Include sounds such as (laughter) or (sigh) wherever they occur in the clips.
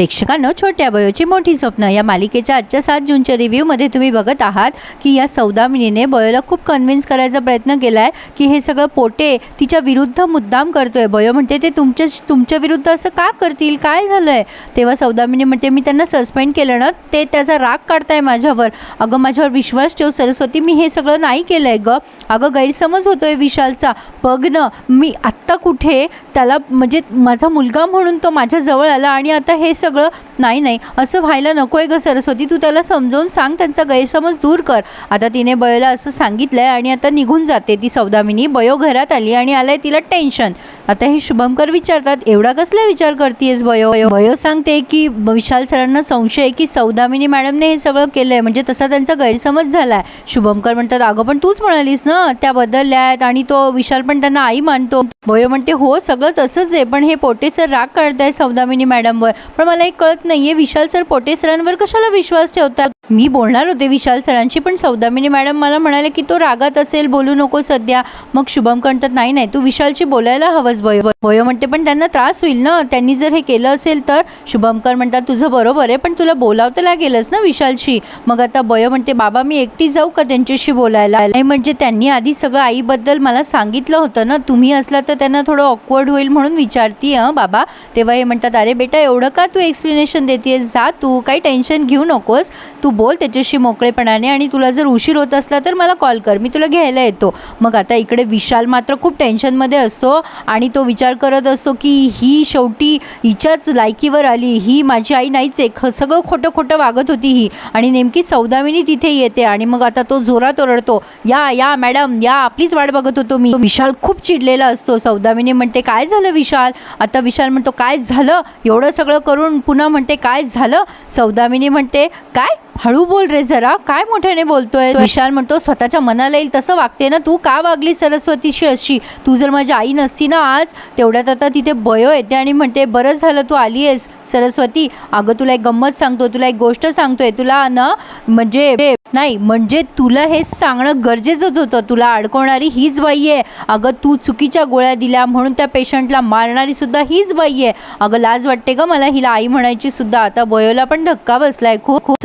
प्रेक्षकांना छोट्या बयोची मोठी स्वप्न. या मालिकेच्या आजच्या सात जूनच्या रिव्ह्यूमध्ये तुम्ही बघत आहात की या सौदामिनीने बयोला खूप कन्व्हिन्स करायचा प्रयत्न केला आहे की हे सगळं पोटे तिच्या विरुद्ध मुद्दाम करतोय. बयो म्हणते ते तुमच्या तुमच्या विरुद्ध असं का करतील? काय झालं आहे तेव्हा सौदामिनी म्हणते मी त्यांना सस्पेंड केलं ना ते त्याचा राग काढताय माझ्यावर. अगं माझ्यावर विश्वास ठेव सरस्वती मी हे सगळं नाही केलं आहे गं. अगं गैरसमज होतोय विशालचा. बघ ना मी आत्ता कुठे त्याला म्हणजे माझा मुलगा म्हणून तो माझ्याजवळ आला आणि आता हे सगळं सगळं नाही नाही असं व्हायला नको आहे गं सरस्वती तू त्याला समजावून सांग त्यांचा गैरसमज दूर कर. आता तिने बयोला असं सांगितलं आहे आणि आता निघून जाते ती सौदामिनी. बयो घरात आली आणि आलंय तिला टेन्शन. आता हे शुभंकर विचारतात एवढा कसला विचार करतेस बयो? बयो बयो सांगते की विशाल सरांना संशय आहे की सौदामिनी मॅडमने हे सगळं केलं आहे म्हणजे तसा त्यांचा गैरसमज झाला आहे शुभंकर म्हणतात अगं पण तूच म्हणालीस ना त्या बदलल्या आहेत आणि तो विशाल पण त्यांना आई मानतो. भोयो म्हणते हो सगळं तसंच आहे पण हे पोटे सर राग काढताय सौदामिनी मॅडमवर. पण मला एक कळत नाहीये विशाल सर पोटे सरांवर कशाला विश्वास ठेवतात? मी बोलणार होते विशाल सरांशी पण सौदामिनी मॅडम मला म्हणाले की तो रागात असेल बोलू नको सध्या. मग शुभम कंटत नाही नाही तू विशालशी बोलायला हवंस बयो भय म्हणते पण त्यांना त्रास होईल ना. त्यांनी जर हे केलं असेल तर. शुभमकर म्हणतात तुझं बरोबर आहे पण तुला बोलावं तर लागेलच ना विशालशी. मग आता बयो म्हणते बाबा मी एकटी जाऊ का त्यांच्याशी बोलायला? नाही म्हणजे त्यांनी आधी सगळं आईबद्दल मला सांगितलं होतं ना. तुम्ही असला तर त्यांना थोडं ऑकवर्ड होईल म्हणून विचारती हं बाबा. तेव्हा हे म्हणतात अरे बेटा एवढं का तू एक्सप्लेनेशन देतेस जा तू काही टेन्शन घेऊ नकोस. तू बोल त्याच्याशी मोकळेपणाने आणि तुला जर उशीर होत असला तर मला कॉल कर मी तुला घ्यायला येतो. मग आता इकडे विशाल मात्र खूप टेन्शनमध्ये असतो आणि तो विचार करत असतो की ही शेवटी हिच्याच लायकीवर आली ही माझी आई नाहीच एक सगळं खोटं खोटं वागत होती ही आणि नेमकी सौदामिनी तिथे येते आणि मग आता तो जोरात ओरडतो या या मॅडम या आपलीच वाट बघत होतो मी. विशाल खूप चिडलेला असतो सौदामिनी म्हणते काय झालं विशाल? आता विशाल म्हणतो काय झालं? एवढं सगळं करून पुन्हा म्हणते काय झालं? सौदामिनी म्हणते काय? हळू बोल रे जरा. काय मोठ्याने बोलतोय? विशाल म्हणतो स्वतःच्या मनाला येईल तसं वागते ना तू. का वागली सरस्वतीशी अशी? तू जर माझी आई नसती ना आज तेवढ्यात आता तिथे बयो येते आणि म्हणते बरं झालं तू आली आहेस सरस्वती. अगं तुला एक गंमत सांगतो तुला एक गोष्ट सांगतोय. तुला ना म्हणजे नाही म्हणजे तुला हे सांगणं गरजेचंच होतं. तुला अडकवणारी हीच बाई आहे. अगं तू चुकीच्या गोळ्या दिल्या म्हणून त्या पेशंटला मारणारी सुद्धा हीच बाई आहे. अगं लाज वाटते ग मला. हिला आई म्हणायची सुद्धा. आता बयोला पण धक्का बसलाय. खूप खूप.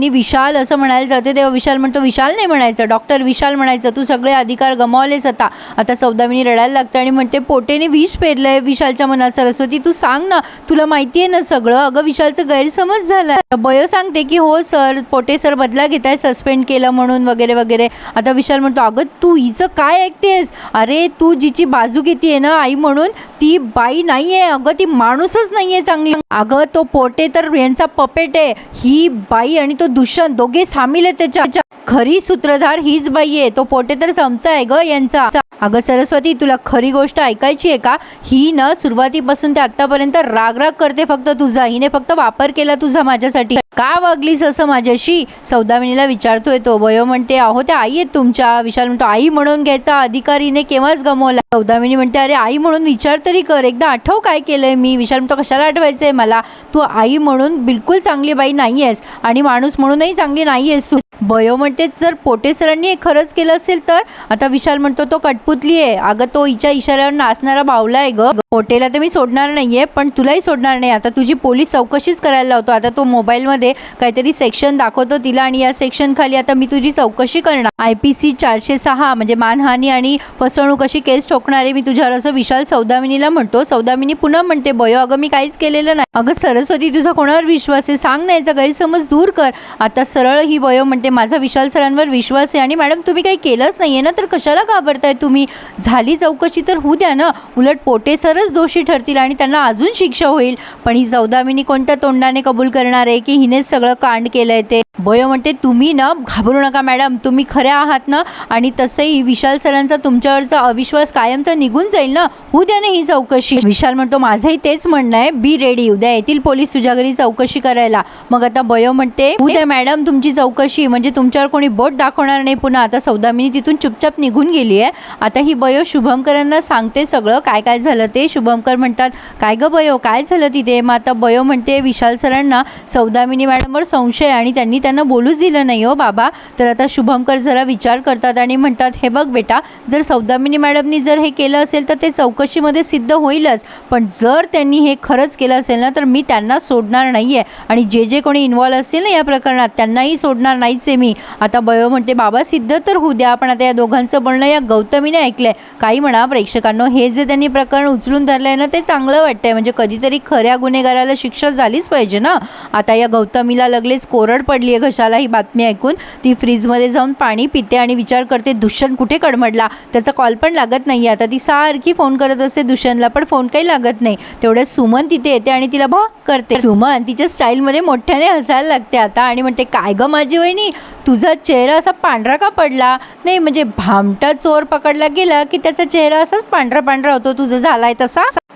सौदामिनी विशाल असं म्हणायला जाते तेव्हा विशाल म्हणतो विशाल नाही म्हणायचं डॉक्टर विशाल म्हणायचं तू सगळे अधिकार गमावलेस आता. आता सौदामिनी रडायला लागते आणि म्हणते पोटेने विष पेरलंय विशालच्या मनात सरस्वती तू सांग ना तुला माहिती आहे ना सगळं? अगं विशालचं गैरसमज झालाय. बयो सांगते की हो सर पोटे सर बदला घेताय सस्पेंड केलं म्हणून वगैरे वगैरे. आता विशाल म्हणतो अगं तू हिचं काय ऐकतेस? अरे तू जिची बाजू घेते ना आई म्हणून ती बाई नाही आहे अगं ती माणूसच नाही आहे चांगली. अगं तो पोटे तर यांचा पपेट आहे. ही बाई आणि तो दुष्यंत दोघे सामील आहे त्याच्या. खरी सूत्रधार हीच बाई आहे. तो पोटे तर चमचा आहे ग यांचा. अगं सरस्वती तुला खरी गोष्ट ऐकायची आहे का? ही न सुरुवातीपासून ते आतापर्यंत राग राग करते फक्त तुझा. हिने फक्त वापर केला तुझा माझ्यासाठी. का वागलीस असं माझ्याशी? सौदामिनीला विचारतोय तो. वयो म्हणते अहो त्या आई आहेत तुमच्या. विशाल म्हणतो आई म्हणून घ्यायचा अधिकार हिने केव्हाच गमवला? सौदामिनी म्हणते अरे आई म्हणून विचार तरी कर. एकदा आठव काय केलंय मी? विशाल म्हणतो कशाला आठवायचंय मला? तू आई म्हणून बिलकुल चांगली बाई नाही आहेस आणि माणूस म्हणूनही चांगली नाही आहेस तू. बयो म्हणते जर पोटे सरांनी हे खरंच केलं असेल तर? आता विशाल म्हणतो तो कटपुतली आहे. अगं तो हिच्या इशाऱ्यावर नाचणारा बावला आहे ग. पोटेला तर मी सोडणार नाही आहे पण तुलाही सोडणार नाही. आता तुझी पोलीस चौकशीच करायला लावतो. आता तो मोबाईलमध्ये काहीतरी सेक्शन दाखवतो तिला आणि या सेक्शन खाली आता मी तुझी चौकशी करणार. आय पी सी चारशे सहा म्हणजे मानहानी आणि फसवणूक अशी केस ठोकणार आहे मी तुझ्यावर असं विशाल सौदामिनीला म्हणतो. सौदामिनी पुन्हा म्हणते बयो अगं मी काहीच केलेलं नाही. अगं सरस्वती तुझा कोणावर विश्वास आहे? सांग ना याचा गैरसमज दूर कर. आता सरळ ही बयो म्हणते माझा विशाल सरांवर विश्वास आहे. आणि मॅडम तुम्ही काही केलंच नाही आहे ना? तर कशाला घाबरताय तुम्ही? झाली चौकशी तर होऊ द्या ना. उलट पोटे सर सरच दोषी ठरतील आणि त्यांना अजून शिक्षा होईल. पण ही सौदामिनी कोणत्या तोंडाने कबूल करणार आहे की हिनेच सगळं कांड केलंय ते? बयो म्हणते तुम्ही ना घाबरू नका मॅडम तुम्ही खऱ्या आहात ना आणि तसंही विशाल सरांचा तुमच्यावरचा अविश्वास कायमचा निघून जाईल ना उद्या ना ही चौकशी. विशाल म्हणतो माझंही तेच म्हणणं आहे बी रेडी उद्या येतील पोलीस तुझ्या घरी चौकशी करायला. मग आता बयो म्हणते उद्या मॅडम तुमची चौकशी म्हणजे तुमच्यावर कोणी बोट दाखवणार नाही पुन्हा आता सौदामिनी तिथून चुपचाप निघून गेली आहे आता ही बयो शुभमकरांना सांगते सगळं काय काय झालं ते शुभमकर म्हणतात काय गं बयो? काय झालं तिथे? मग आता बयो म्हणते विशाल सरांना सौदामिनी मॅडमवर संशय आणि त्यांनी त्यांना बोलूच दिलं नाही हो बाबा. तर आता शुभमकर जरा विचार करतात आणि म्हणतात हे बघ बेटा जर सौदामिनी मॅडमनी जर हे केलं असेल तर ते चौकशीमध्ये सिद्ध होईलच. पण जर त्यांनी हे खरंच केलं असेल ना तर मी त्यांना सोडणार नाही आहे आणि जे जे कोणी इन्वॉल्व असतील ना या प्रकरणात त्यांनाही सोडणार नाहीच आहे मी. आता बयो म्हणते बाबा सिद्ध तर होऊ द्या पण आता या दोघांचं बोलणं या गौतमीने ऐकलं आहे काही म्हणा प्रेक्षकांनो हे जे त्यांनी प्रकरण उचलून धरलं आहे ना ते चांगलं वाटतं आहे म्हणजे कधीतरी खऱ्या गुन्हेगाराला शिक्षा झालीच पाहिजे ना. आता या गौतमीला लगलेच कोरड पडली आहे घशाला ही बातमी ऐकून. ती फ्रीजमध्ये जाऊन पाणी पिते आणि विचार करते दुष्यंत कुठे कडमडला? त्याचा कॉल पण लागत नाही आता ती सारखी फोन करत असते दुष्यंतला पण फोन काही लागत नाही. तेवढ्यात सुमन तिथे येते आणि तिला भा करते. सुमन तिच्या स्टाईलमध्ये मोठ्याने हसायला लागते आता आणि म्हणते काय गं माझी वहिनी? तुझा चेहरा असा पांढरा का पडला? नाही म्हणजे भामटा चोर पकडला गेला की त्याचा चेहरा असाच पांढरा पांढरा होतो. तुझं झालाय तसं.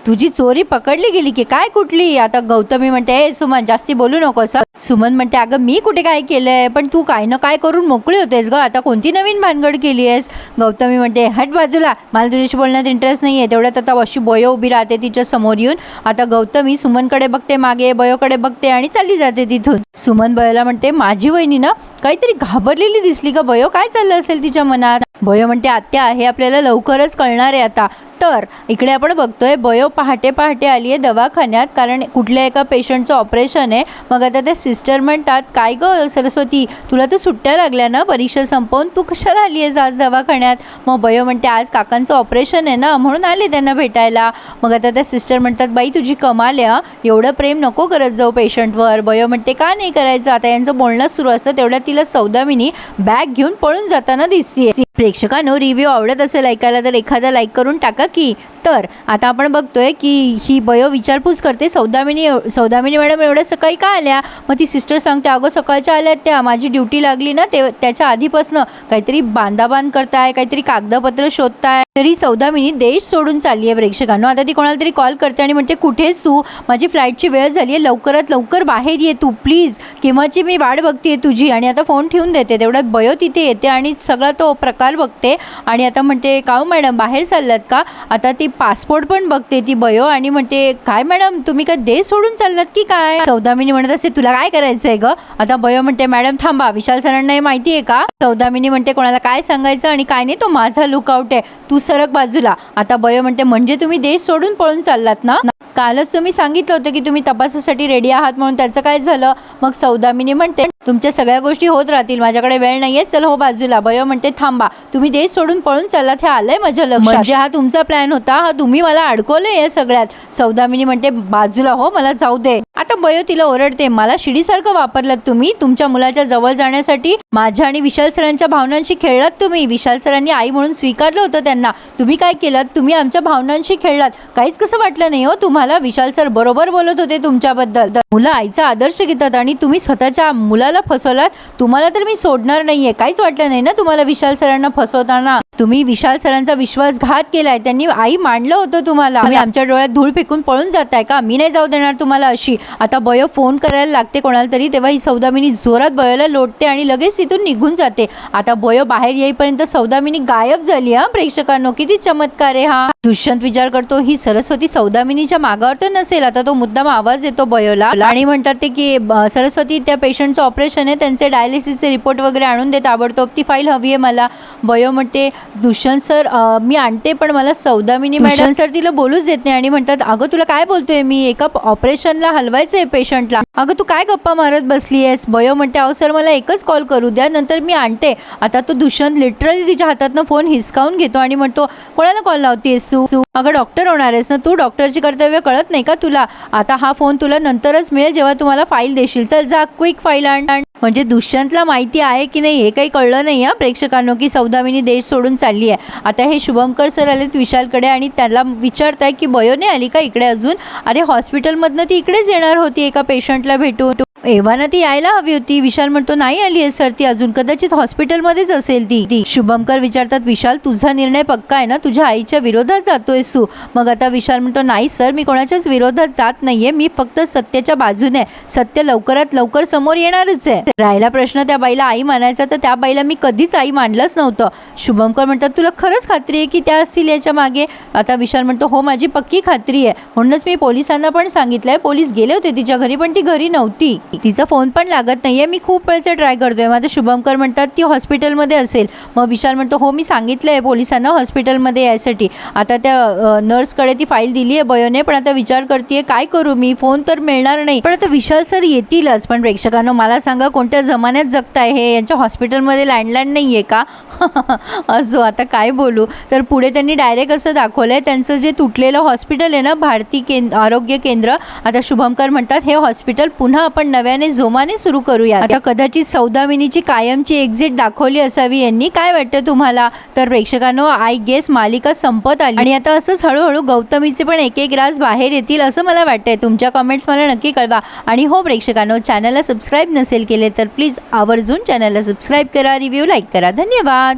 तुझी चोरी पकडली गेली की काय कुठली? आता गौतमी म्हणते ए सुमन जास्ती बोलू नकोस. हं." सुमन म्हणते अगं मी कुठे काय केलंय? पण तू काय ना काय करून मोकळी होतेस ग. आता कोणती नवीन भानगड केली आहेस गौतमी म्हणते हट बाजूला. मला तुझ्याशी बोलण्यात इंटरेस्ट नाही आहे तेवढ्यात आता अशी बयो उभी राहते तिच्या समोर येऊन. आता गौतमी सुमनकडे बघते मागे बयोकडे बघते आणि चालली जाते तिथून. सुमन बयोला म्हणते माझी वहिनी ना काहीतरी घाबरलेली दिसली का बयो काय चाललं असेल तिच्या मनात? बयो म्हणते आत्या हे आपल्याला लवकरच कळणार आहे आता. तर इकडे आपण बघतोय बयो पहाटे पहाटे आली आहे दवाखान्यात कारण कुठल्या एका पेशंटचं ऑपरेशन आहे. मग आता त्या सिस्टर म्हणतात काय ग सरस्वती तुला तर सुट्ट्या लागल्या ना परीक्षा संपवून? तू कशाला आली आहेस आज दवाखान्यात? मग बयो म्हणते आज काकांचं ऑपरेशन आहे ना म्हणून आले त्यांना भेटायला. मग आता त्या सिस्टर म्हणतात बाई तुझी कमाल आहे एवढं प्रेम नको करत जाऊ पेशंटवर. बयो म्हणते का नाही करायचं? आता यांचं बोलणं सुरू असतं तेवढ्या तिला सौदामिनी बॅग घेऊन पळून जाताना दिसते प्रेक्षकांनो रिव्ह्यू आवडत असेल ऐकायला तर एखादा लाईक करून टाका की. तर आता आपण बघतोय की ही बयो विचारपूस करते सौदामिनी सौदामिनी मॅडम एवढ्या सकाळी का आल्या? मग ती सिस्टर सांगते अगं सकाळच्या आल्या त्या माझी ड्युटी लागली ना ते त्याच्या आधीपासनं. काहीतरी बांधाबांध करताय काहीतरी कागदपत्र शोधताय. तरी सौदामिनी देश सोडून चालली आहे प्रेक्षकांनो. आता ती कोणाला तरी कॉल करते आणि म्हणते कुठे तू? माझी फ्लाईटची वेळ झाली आहे. लवकरात लवकर बाहेर ये तू प्लीज केव्हाची मी वाट बघते तुझी. आणि आता फोन ठेवून देते. तेवढ्यात बयो तिथे येते आणि सगळा तो प्रकार बघते. आणि आता म्हणते का मॅडम बाहेर चाललात का? आता ती पासपोर्ट पण बघते ती बयो आणि म्हणते काय मॅडम तुम्ही का देश सोडून चाललात की काय? सौदामिनी म्हणत असते तुला काय करायचं आहे ग? आता बयो म्हणते मॅडम थांबा विशाल सरांना हे माहिती आहे का? सौदामिनी म्हणते कोणाला काय सांगायचं आणि काय नाही तो माझा लुकआउट आहे. तू सरक बाजूला. आता बयो म्हणते म्हणजे तुम्ही देश सोडून पळून चाललात ना? कालच तुम्ही सांगितलं होतं की तुम्ही तपासासाठी रेडी आहात म्हणून त्याचं काय झालं? मग सौदामिनी म्हणते तुमच्या सगळ्या गोष्टी होत राहतील. माझ्याकडे वेळ नाहीये. चल हो बाजूला. बयो म्हणते थांबा. तुम्ही देश सोडून पळून चाललात हे आलंय माझ्या लक्षात. म्हणजे? हा तुमचा प्लॅन होता. हा तुम्ही मला अडकवलंय या सगळ्यात. सौदामिनी म्हणते बाजूला हो मला जाऊ दे. आता बयो तिला ओरडते मला शिडीसारखं वापरलात तुम्ही? तुमच्या मुलाच्या जवळ जाण्यासाठी माझ्या आणि विशाल सरांच्या भावनांशी खेळलात तुम्ही? विशाल सरांनी आई म्हणून स्वीकारलं होतं त्यांना. तुम्ही काय केलं तुम्ही आमच्या भावनांशी खेळलात. काहीच कसं वाटलं नाही हो तुम्हाला? विशाल सर बरोबर बोलत होते तुमच्याबद्दल. तर मुलं आईचा आदर्श घेतात आणि तुम्ही स्वतःच्या मुलाला फसवलात? तुम्हाला तर मी सोडणार नाहीये. काहीच वाटलं नाही ना तुम्हाला विशाल सरांना फसवताना? तुम्ही विशाल सरांचा विश्वासघात केलाय. त्यांनी आई मांडलं होतं तुम्हाला. आमच्या डोळ्यात धूळ फेकून पळून जाताय का? मी नाही जाऊ देणार तुम्हाला अशी. आता बयो फोन करायला लागते कोणाला तरी तेव्हा ही सौदामिनी जोरात बयोला लोटते आणि लगेच तिथून निघून जाते. आता बयो बाहेर येईपर्यंत सौदामिनी गायब झाली हा प्रेक्षकांनो? किती चमत्कार आहे हा. दुष्यंत विचार करतो ही सरस्वती सौदामिनीच्या मागावर तर नसेल. आता तो मुद्दाम आवाज देतो बयोला. आणि म्हणतात ते की सरस्वती त्या पेशंटचं ऑपरेशन आहे त्यांचे डायलिसिसचे रिपोर्ट वगैरे आणून दे ताबडतोब ती फाईल हवी आहे मला. बयो म्हणते दुष्यंत सर मी आणते पण मला सौदामिनी मॅडम सर तिला बोलूच देत नाही आणि म्हणतात अगं तुला काय बोलतोय मी? एका ऑपरेशनला हलवायचं आहे पेशंटला अगं तू काय गप्पा मारत बसली आहेस बयो म्हणते अहो सर मला एकच कॉल करू द्या नंतर मी आणते. आता तो दुष्यंत लिटरली तिच्या हातातनं फोन हिसकावून घेतो आणि म्हणतो कोणाला कॉल लावतेस तू? तू अगं डॉक्टर होणार आहेस ना तू? डॉक्टरची कर्तव्य कळत नाही का तुला? आता हा फोन तुला नंतरच मिळेल जेव्हा तुम्हाला फाईल देशील. चल जा क्विक फाईल आण. म्हणजे दुष्यंतला माहिती आहे की नाही हे काही कळलं नाही या प्रेक्षकांनो की सौदामिनी देश सोडून चालली आहे. आता हे शुभंकर सर आलेत विशालकडे आणि त्याला विचारताय की बयो नाही आली का इकडे अजून? अरे हॉस्पिटलमधनं ती इकडेच येणार होती एका पेशंट पेशंटला भेटू. एव्हाना ती यायला हवी होती. विशाल म्हणतो नाही आली आहे सर ती. अजून कदाचित हॉस्पिटलमध्येच असेल ती. ती शुभमकर विचारतात विशाल तुझा निर्णय पक्का आहे ना? तुझ्या आईच्या विरोधात जातोयस तू. मग आता विशाल म्हणतो नाही सर मी कोणाच्याच विरोधात जात नाहीये. मी फक्त सत्याच्या बाजूने सत्य लवकरात लवकर समोर येणारच आहे. राहिला प्रश्न त्या बाईला आई मानायचा तर त्या बाईला मी कधीच आई मानलंच नव्हतं. शुभमकर म्हणतात तुला खरंच खात्री आहे की त्या असतील याच्या मागे? आता विशाल म्हणतो हो माझी पक्की खात्री आहे. म्हणूनच मी पोलिसांना पण सांगितलंय. पोलीस गेले होते तिच्या घरी पण ती घरी नव्हती. तिचा फोन पण लागत नाही आहे मी खूप वेळचे ट्राय करतोय. माझं शुभमकर म्हणतात ती हॉस्पिटलमध्ये असेल. मग विशाल म्हणतो हो मी सांगितलं आहे पोलिसांना हॉस्पिटलमध्ये यायसाठी. आता त्या नर्सकडे ती फाईल दिली आहे बयोने पण आता विचार करते काय करू मी? फोन तर मिळणार नाही. पण आता विशाल सर येतीलच. पण प्रेक्षकांनो मला सांगा कोणत्या जमान्यात जगताय हे? यांच्या हॉस्पिटलमध्ये लँडलाईन नाही आहे का? (laughs) असो आता काय बोलू? तर पुढे त्यांनी डायरेक्ट असं दाखवलं आहे त्यांचं जे तुटलेलं हॉस्पिटल आहे ना भारती केंद्र आरोग्य केंद्र आता शुभमकर म्हणतात हे हॉस्पिटल पुन्हा आपण नव्याने जोमाने सुरू करूया आता कदाचित सौदामिनीची कायमची एक्झिट दाखवली असावी यांनी. काय वाटतं तुम्हाला? तर प्रेक्षकांनो आय गेस मालिका संपत आली. आणि आता असंच हळूहळू गौतमीचे पण एक एक रास बाहेर येतील असं मला वाटतंय. तुमच्या कमेंट्स मला नक्की कळवा. आणि हो प्रेक्षकांनो चॅनलला सबस्क्राईब नसेल केले तर प्लीज आवर्जून चॅनलला सबस्क्राईब करा रिव्ह्यू लाईक करा. धन्यवाद!